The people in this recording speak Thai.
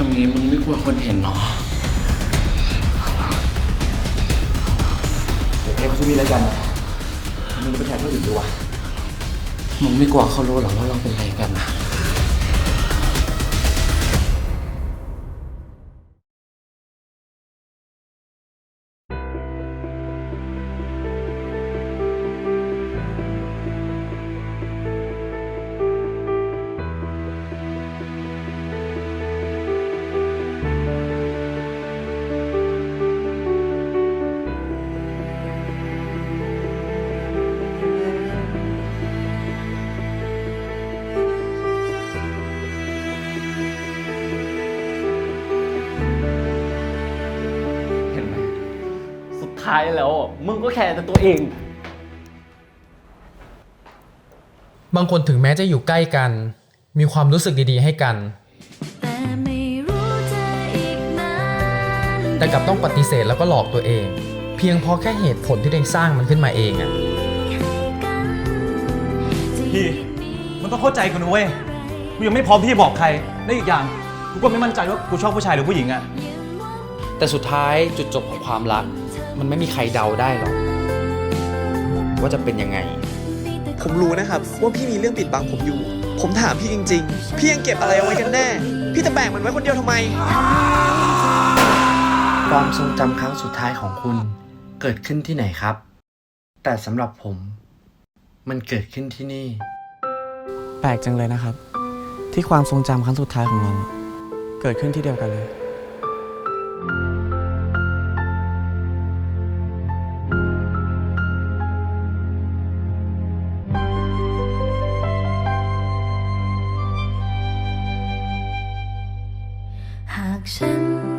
นี้มึงไม่กลัวคนเห็นเนาะเดี๋ยวเพเขาจะมีอะไรกันนะมึงไปแทนคนอื่นดูวะมึงไม่กลัวเขารู้หรอว่าเราเป็นอะไรกันนะ ท้ายแล้ว มึงก็แค่แต่ตัวเอง บางคนถึงแม้จะอยู่ใกล้กัน มีความรู้สึกดีๆ ให้กัน แต่ไม่รู้จะอีกนานแต่กลับต้องปฏิเสธแล้วก็หลอกตัวเอง เพียงเพราะแค่เหตุผลที่ตัวเองสร้างมันขึ้นมาเองอะพี่มันต้องเข้าใจกูนะเว้ย กูยังไม่พร้อมที่จะบอกใคร และอีกอย่าง กูก็ไม่มั่นใจว่ากูชอบผู้ชายหรือผู้หญิงอะ แต่สุดท้ายจุดจบของความรัก มันไม่มีใครเดาได้หรอกว่าจะเป็นยังไง ผมรู้นะครับ ว่าพี่มีเรื่องปิดบังผมอยู่ ผมถามพี่จริง ๆ พี่ยังเก็บอะไรเอาไว้กันแน่ พี่จะแบ่งมันไว้คนเดียวทำไม ความทรงจำครั้งสุดท้ายของคุณเกิดขึ้นที่ไหนครับ แต่สำหรับผม มันเกิดขึ้นที่นี่ แปลกจังเลยนะครับ ที่ความทรงจำครั้งสุดท้ายของเรา เกิดขึ้นที่เดียวกันเลย 嗯。